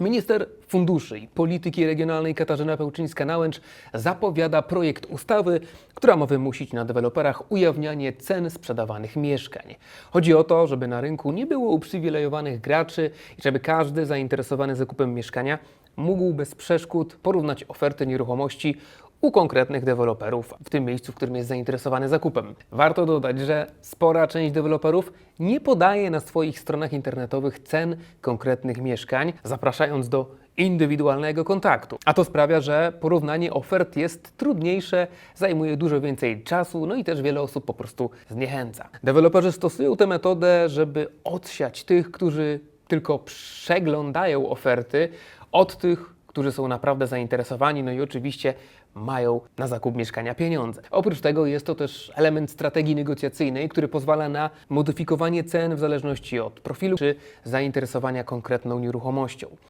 Minister Funduszy i Polityki Regionalnej Katarzyna Pełczyńska-Nałęcz zapowiada projekt ustawy, która ma wymusić na deweloperach ujawnianie cen sprzedawanych mieszkań. Chodzi o to, żeby na rynku nie było uprzywilejowanych graczy i żeby każdy zainteresowany zakupem mieszkania mógł bez przeszkód porównać oferty nieruchomości u konkretnych deweloperów w tym miejscu, w którym jest zainteresowany zakupem. Warto dodać, że spora część deweloperów nie podaje na swoich stronach internetowych cen konkretnych mieszkań, zapraszając do indywidualnego kontaktu. A to sprawia, że porównanie ofert jest trudniejsze, zajmuje dużo więcej czasu, no i też wiele osób po prostu zniechęca. Deweloperzy stosują tę metodę, żeby odsiać tych, którzy tylko przeglądają oferty, od tych, którzy są naprawdę zainteresowani, no i oczywiście mają na zakup mieszkania pieniądze. Oprócz tego jest to też element strategii negocjacyjnej, który pozwala na modyfikowanie cen w zależności od profilu czy zainteresowania konkretną nieruchomością.